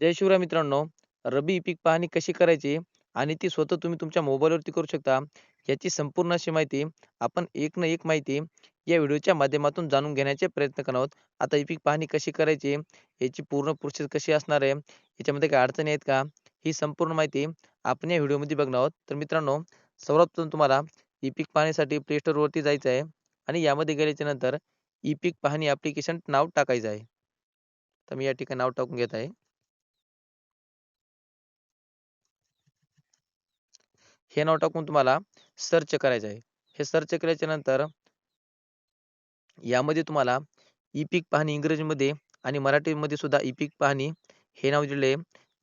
जय शिवराय मित्रांनो. रबी पीक पाहणी कशी करायची आणि ती स्वतः तुम्ही तुमच्या मोबाईलवरती करू शकता. याची संपूर्ण अशी माहिती आपण एक ना एक माहिती या व्हिडिओच्या माध्यमातून जाणून घेण्याचे प्रयत्न करणार आहोत. आता ही पीक पाहणी कशी करायची याची पूर्ण प्रोसेस कशी असणार आहे याच्यामध्ये काही अडचणी आहेत का ही संपूर्ण माहिती आपण या व्हिडिओमध्ये बघणार आहोत. तर मित्रांनो सर्वात प्रथम तुम्हाला ई पीक पाहण्यासाठी प्ले स्टोर वरती जायचं आहे आणि यामध्ये गेल्याच्यानंतर ई पीक पाहणी ॲप्लिकेशन नाव टाकायचं आहे. तर मी या ठिकाणी नाव टाकून घेत आहे. हे नाव टाकून तुम्हाला सर्च करायचं आहे. हे सर्च केल्याच्यानंतर यामध्ये तुम्हाला ई पीक पाहणी इंग्रजीमध्ये आणि मराठीमध्ये सुद्धा ई पीक पाहणी हे नाव दिले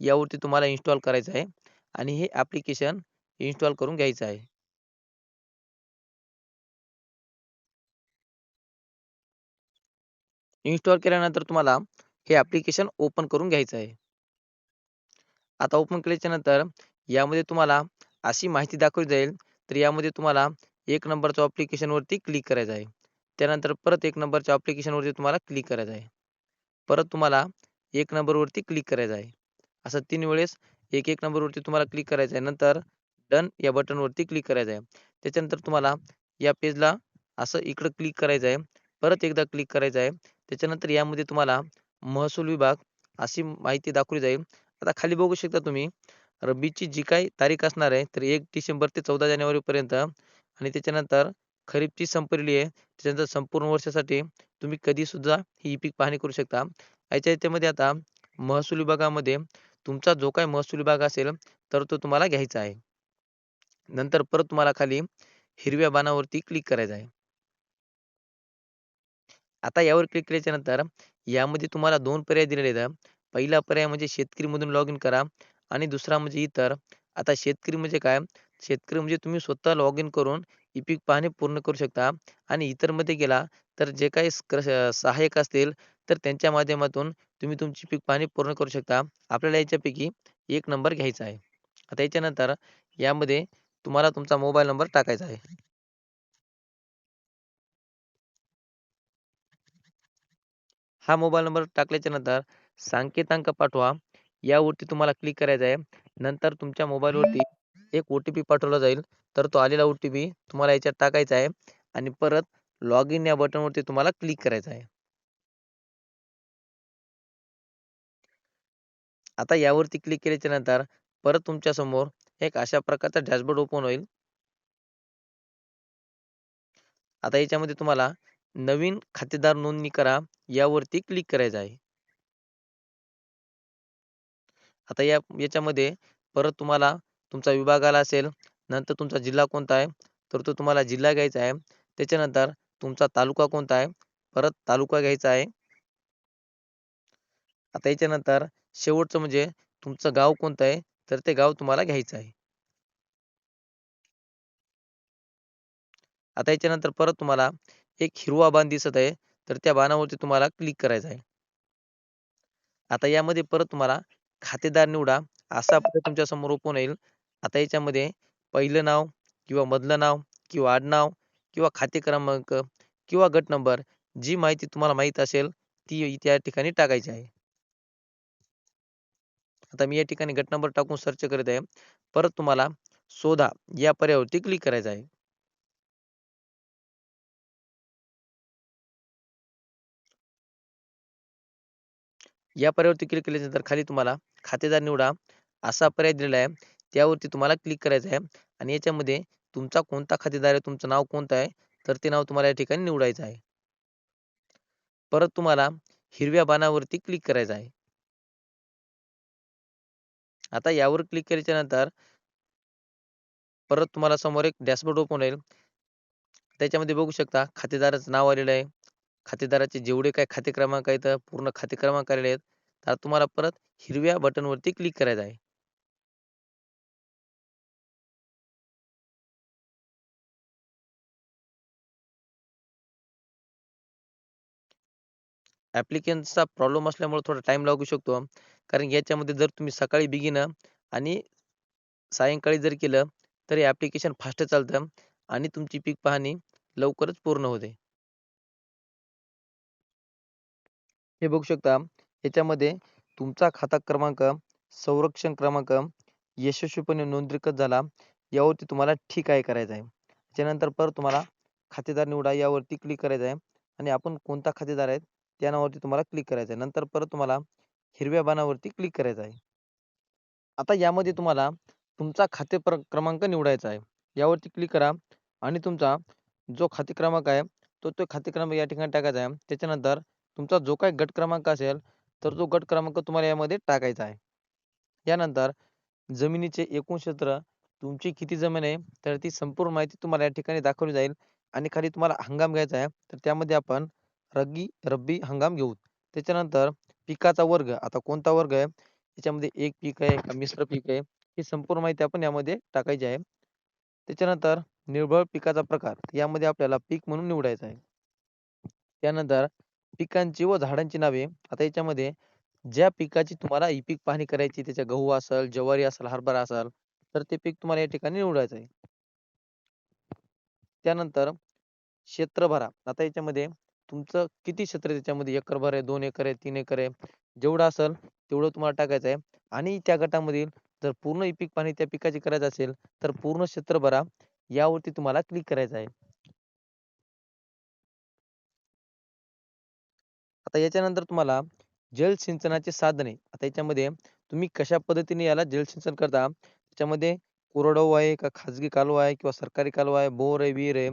यावरती तुम्हाला इन्स्टॉल करायचं आहे आणि हे ऍप्लिकेशन इन्स्टॉल करून घ्यायचं आहे. इन्स्टॉल केल्यानंतर तुम्हाला हे ऍप्लिकेशन ओपन करून घ्यायचं आहे. आता ओपन केल्याच्यानंतर यामध्ये तुम्हाला अशी माहिती दाखवली जाईल. तर यामध्ये तुम्हाला एक नंबरच्या ऍप्लिकेशन वरती क्लिक करायचं आहे. त्यानंतर परत एक नंबरच्या ऍप्लिकेशन वरती तुम्हाला क्लिक करायचं आहे. परत तुम्हाला एक नंबर वरती क्लिक करायचं आहे. असं तीन वेळेस एक एक नंबर वरती तुम्हाला क्लिक करायचं आहे. नंतर डन या बटन वरती क्लिक करायचं आहे. त्याच्यानंतर तुम्हाला या पेजला असं इकडं क्लिक करायचं आहे. परत एकदा क्लिक करायचं आहे. त्याच्यानंतर यामध्ये तुम्हाला महसूल विभाग अशी माहिती दाखवली जाईल. आता खाली बघू शकता तुम्ही. रब्बीची जी काही तारीख असणार आहे तर एक डिसेंबर ते चौदा जानेवारी पर्यंत. आणि त्याच्यानंतर खरीपची संपलेली आहे त्याच्यानंतर संपूर्ण वर्षासाठी तुम्ही कधी सुद्धा ही पीक पाहणी करू शकता. याच्या याच्यामध्ये आता महसूल विभागामध्ये तुमचा जो काही महसूल विभाग असेल तर तो तुम्हाला घ्यायचा आहे. नंतर परत तुम्हाला खाली हिरव्या बाणावरती क्लिक करायचं आहे. आता यावर क्लिक केल्याच्यानंतर यामध्ये तुम्हाला दोन पर्याय दिलेले आहेत. पहिला पर्याय म्हणजे शेतकरी मधून लॉग इन करा. आणि दुसरा म्हणजे इतर. आता शेतकरी म्हणजे काय? शेतकरी म्हणजे तुम्ही स्वतः लॉग इन करून ई पीक पाहणी पूर्ण करू शकता. आणि इतरमध्ये गेला तर जे काही सहाय्यक असतील तर त्यांच्या माध्यमातून तुम्ही तुमची पीक पाहणी पूर्ण करू शकता. आपल्याला याच्यापैकी एक नंबर घ्यायचा आहे. आता याच्यानंतर यामध्ये तुम्हाला तुमचा मोबाईल नंबर टाकायचा आहे. हा मोबाईल नंबर टाकल्याच्या नंतर सांकेतांक पाठवा. यावरती तुम्हाला क्लिक करायचं आहे. नंतर तुमच्या मोबाईलवरती एक ओ टी पी पाठवला जाईल. तर तो आलेला ओ टी पी तुम्हाला याच्यात टाकायचा आहे. आणि परत लॉग इन या बटनवरती तुम्हाला क्लिक करायचं आहे. आता यावरती क्लिक केल्याच्यानंतर परत तुमच्यासमोर एक अशा प्रकारचा डॅशबोर्ड ओपन होईल. आता याच्यामध्ये तुम्हाला नवीन खातेदार नोंदणी करा. यावरती क्लिक करायचं आहे. आता या याच्यामध्ये परत तुम्हाला तुमचा विभागाला असेल नंतर तुमचा जिल्हा कोणता आहे तर तो तुम्हाला जिल्हा घ्यायचा आहे. त्याच्यानंतर तुमचा तालुका कोणता आहे परत तालुका घ्यायचा आहे. आता याच्यानंतर शेवटचं म्हणजे तुमचं गाव कोणतं आहे तर ते गाव तुम्हाला घ्यायचं आहे. आता याच्यानंतर परत तुम्हाला एक हिरवा बाण दिसत आहे तर त्या बाणावरती तुम्हाला क्लिक करायचं आहे. आता यामध्ये परत तुम्हाला खातेदार निवडा असा तुमच्यासमोर ओपन होईल. आता याच्यामध्ये पहिलं नाव किंवा मधलं नाव किंवा आडनाव किंवा खाते क्रमांक किंवा गट नंबर जी माहिती तुम्हाला माहीत असेल ती त्या ठिकाणी टाकायची आहे. आता मी या ठिकाणी गट नंबर टाकून सर्च करत आहे. परत तुम्हाला शोधा या पर्यावरती क्लिक करायचं आहे. या पर्यावरती क्लिक केल्यानंतर खाली तुम्हाला खातेदार निवडा असा पर्याय दिलेला आहे. त्यावरती तुम्हाला क्लिक करायचं आहे आणि याच्यामध्ये तुमचा कोणता खातेदार आहे तुमचं नाव कोणतं आहे तर ते नाव तुम्हाला या ठिकाणी निवडायचं आहे. परत तुम्हाला हिरव्या बाणावरती क्लिक करायचं आहे. आता यावर क्लिक केल्याच्यानंतर परत तुम्हाला समोर एक डॅशबोर्ड ओपन होईल. त्याच्यामध्ये बघू शकता खातेदाराचं नाव आलेलं आहे. खातेदाराचे जेवढे काही खाते क्रमांक आहेत पूर्ण खाते क्रमांक आलेले आहेत तर तुम्हाला परत हिरव्या बटन वरती क्लिक करायचं आहे. ऍप्लिकेशनचा प्रॉब्लेम असल्यामुळे थोडा टाइम लागू शकतो. कारण याच्यामध्ये जर तुम्ही सकाळी बिगिन आणि सायंकाळी जर केलं तर हे ऍप्लिकेशन फास्ट चालतं आणि तुमची पीक पाहणी लवकरच पूर्ण होते. हे बघू शकता याच्यामध्ये तुमचा खाता क्रमांक संरक्षण क्रमांक यशस्वीपणे नोंदणीकृत झाला यावरती तुम्हाला ठीक आहे करायचं आहे. त्यानंतर परत तुम्हाला खातेदार निवडा यावरती क्लिक करायचं आहे. आणि आपण कोणता खातेदार आहे त्या नावावरती तुम्हाला क्लिक करायचं आहे. नंतर परत तुम्हाला हिरव्या बाणावरती क्लिक करायचं आहे. आता यामध्ये तुम्हाला तुमचा खाते क्रमांक निवडायचा आहे. यावरती क्लिक करा आणि तुमचा जो खाते क्रमांक आहे तो तो खाते क्रमांक या ठिकाणी टाकायचा आहे. त्याच्यानंतर तुमचा जो काही गट क्रमांक असेल तर तो गट क्रमांक तुम्हाला यामध्ये टाकायचा आहे. यानंतर जमिनीचे एकूण क्षेत्र तुमची किती जमीन आहे तर ती संपूर्ण माहिती तुम्हाला या ठिकाणी दाखवली जाईल. आणि खाली तुम्हाला हंगाम घ्यायचा आहे तर त्यामध्ये आपण रग्गी रब्बी हंगाम घेऊ. त्याच्यानंतर पिकाचा वर्ग आता कोणता वर्ग आहे? त्याच्यामध्ये एक पीक आहे का मिश्र पीक आहे ही संपूर्ण माहिती आपण यामध्ये टाकायची आहे. त्याच्यानंतर निर्भळ पिकाचा प्रकार यामध्ये आपल्याला पीक म्हणून निवडायचा आहे. त्यानंतर पिकांची व झाडांची नावे. आता याच्यामध्ये ज्या पिकाची तुम्हाला ही पीक पाहणी करायची त्याच्या गहू असेल ज्वारी असेल हरभरा असेल तर ते पीक तुम्हाला या ठिकाणी निवडायचं आहे. त्यानंतर क्षेत्र भरा आता याच्यामध्ये तुमचं किती क्षेत्र आहे त्याच्यामध्ये? एकर भर आहे दोन एकर आहे तीन एकर आहे. जेवढं असेल तेवढं तुम्हाला टाकायचं आहे. आणि त्या गटामधील जर पूर्ण पीक पाणी त्या पिकाची करायचं असेल तर पूर्ण क्षेत्र भरा यावरती तुम्हाला क्लिक करायचं आहे. आता याच्यानंतर तुम्हाला जलसिंचनाचे साधने आता याच्यामध्ये तुम्ही कशा पद्धतीने याला जलसिंचन करता? त्याच्यामध्ये कोरडवाहू आहे का खाजगी कालवा आहे किंवा सरकारी कालवा आहे बोर आहे विहीर आहे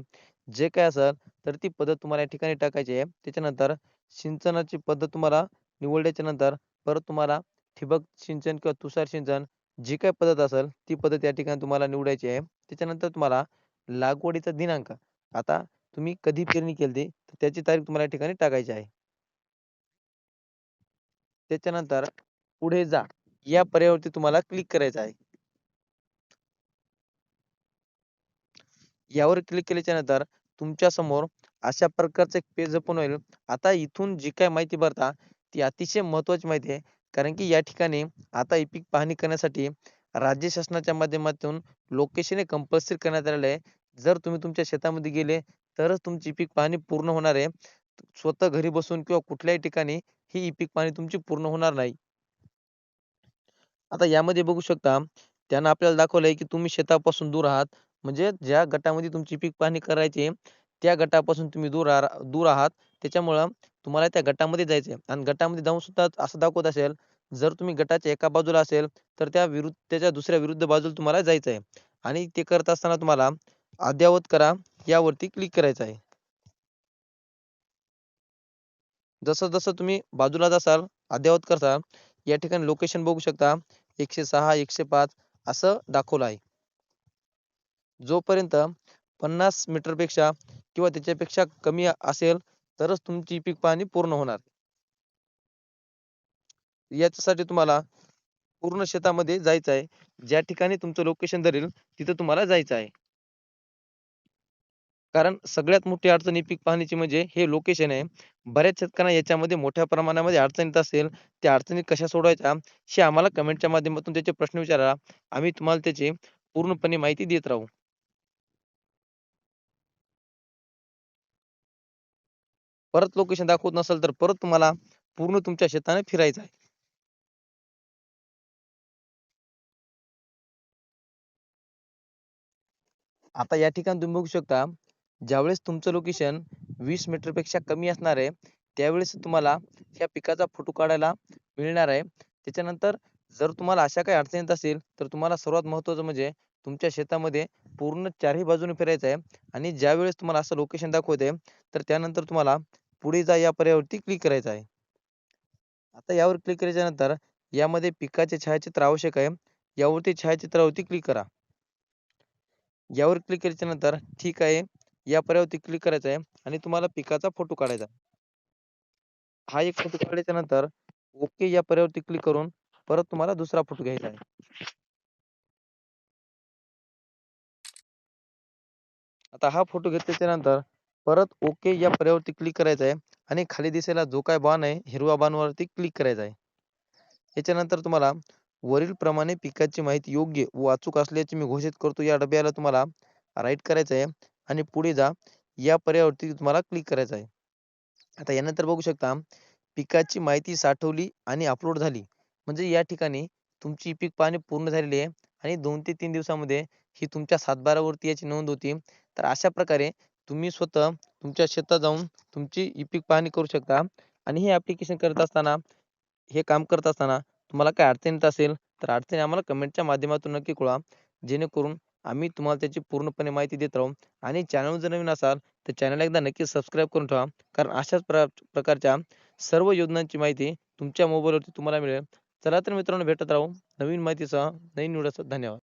जे काय असेल तर ती पद्धत तुम्हाला या ठिकाणी टाकायची आहे. त्याच्यानंतर सिंचनाची पद्धत तुम्हाला निवडल्याच्या नंतर परत तुम्हाला ठिबक सिंचन किंवा तुषार सिंचन जी काय पद्धत असेल ती पद्धत या ठिकाणी तुम्हाला निवडायची आहे. त्याच्यानंतर तुम्हाला लागवडीचा दिनांक आता तुम्ही कधी पेरणी केली तर त्याची तारीख तुम्हाला या ठिकाणी टाकायची आहे. त्याच्यानंतर पुढे जा. या पर्यायावरती तुम्हाला click करायचं आहे. यावर click केल्याच्यानंतर तुमच्यासमोर अशा प्रकारचं एक page open होईल. आता इथून जी काय माहिती भरता ती अतिशय महत्वाची माहिती आहे. कारण की या ठिकाणी आता epic पाहणी करण्यासाठी राज्य शासनाच्या माध्यमातून location हे compulsory करण्यात आलेलं आहे. जर तुम्ही तुमच्या शेतामध्ये गेले तरच तुमची पीक पाहणी पूर्ण होणार आहे. स्वतः घरी बसून किंवा कुठल्याही ठिकाणी ही पीक पाहणी तुमची पूर्ण होणार नाही. आता यामध्ये बघू शकता त्यानं आपल्याला दाखवलंय की तुम्ही शेतापासून दूर आहात. म्हणजे ज्या गटामध्ये तुमची पीक पाहणी करायची त्या गटापासून तुम्ही दूर दूर आहात. त्याच्यामुळं तुम्हाला त्या गटामध्ये जायचंय. आणि गटामध्ये जाऊन सुद्धा असं दाखवत असेल जर तुम्ही गटाच्या एका बाजूला असेल तर त्या विरुद्ध त्याच्या दुसऱ्या विरुद्ध बाजूला तुम्हाला जायचं आहे आणि ते करत असताना तुम्हाला अद्यावत करा यावरती क्लिक करायचं आहे जस जसं तुम्ही बाजूला जासाल अद्ययावत करसाल या ठिकाणी लोकेशन बघू शकता एकशे सहा एकशे पाच असं दाखवलं आहे. जोपर्यंत पन्नास मीटरपेक्षा किंवा त्याच्यापेक्षा कमी असेल तरच तुमची पीक पाहणी पूर्ण होणार. याच्यासाठी तुम्हाला पूर्ण शेतामध्ये जायचं आहे. ज्या ठिकाणी तुमचं लोकेशन धरेल तिथं तुम्हाला जायचं आहे. कारण सगळ्यात मोठी अडचण पीक पाहणीची म्हणजे हे लोकेशन आहे. बऱ्याच शेतकऱ्यांना याच्यामध्ये मोठ्या प्रमाणामध्ये अडचण येत असेल त्या अडचणी कशा सोडवायच्या हे आम्हाला कमेंटच्या माध्यमातून त्याचे प्रश्न विचारा आम्ही तुम्हाला त्याची पूर्णपणे माहिती देत राहू. परत लोकेशन दाखवत नसेल तर परत तुम्हाला पूर्ण तुमच्या शेताने फिरायचं आहे. आता या ठिकाणी तुम्ही बघू शकता ज्यावेळेस तुमचं लोकेशन वीस मीटरपेक्षा कमी असणार आहे त्यावेळेस तुम्हाला या पिकाचा फोटो काढायला मिळणार आहे. त्याच्यानंतर जर तुम्हाला अशा काही अडचणी येत असेल तर तुम्हाला सर्वात महत्वाचं म्हणजे तुमच्या शेतामध्ये पूर्ण चारही बाजूने फिरायचं आहे. आणि ज्या वेळेस तुम्हाला असं लोकेशन दाखवते तर त्यानंतर तुम्हाला पुढे जा या पर्यायावरती क्लिक करायचं आहे. आता यावर क्लिक केल्याच्यानंतर यामध्ये पिकाचे छायाचित्र आवश्यक आहे. यावरती छायाचित्रावरती क्लिक करा. यावर क्लिक केल्याच्यानंतर ठीक आहे. या पर्यावरती क्लिक करायचं आहे आणि तुम्हाला पिकाचा फोटो काढायचा हा एक फोटो काढल्याच्या नंतर ओके या पर्यावरती क्लिक करून परत तुम्हाला दुसरा फोटो घ्यायचा आहे. आता हा फोटो घेतल्याच्या नंतर परत ओके या पर्यावरती क्लिक करायचं आहे आणि खाली दिसायला जो काय बाण आहे हिरवा बाणवरती क्लिक करायचा आहे. याच्यानंतर तुम्हाला वरील प्रमाणे पिकाची माहिती योग्य व अचूक असल्याचे मी घोषित करतो. या डब्याला तुम्हाला राईट करायचं आहे. आणि पुढे जा. या पर्यावरती तुम्हाला क्लिक करायचं आहे. आता यानंतर बघू शकता पिकाची माहिती साठवली आणि अपलोड झाली. म्हणजे या ठिकाणी तुमची पीक पाहणी पूर्ण झालेली आहे आणि दोन ते तीन दिवसामध्ये ही तुमच्या सातबारावरती याची नोंद होती. तर अशा प्रकारे तुम्ही स्वतः तुमच्या शेतात जाऊन तुमची ई पीक पाहणी करू शकता आणि हे ॲप्लिकेशन करत असताना हे काम करत असताना तुम्हाला काय अडचण येत असेल तर अडचणी आम्हाला कमेंटच्या माध्यमातून नक्की कळवा. जेणेकरून आम्ही तुम्हाला त्याची पूर्णपणे माहिती देत राहू. आणि चॅनल जर नवीन असाल तर चॅनल एकदा नक्की सबस्क्राईब करून ठेवा. कारण अशाच प्रकारच्या सर्व योजनांची माहिती तुमच्या मोबाईलवरती तुम्हाला मिळेल. चला तर मित्रांनो भेटत राहू. नवीन माहितीसह नवीन व्हिडिओसह धन्यवाद.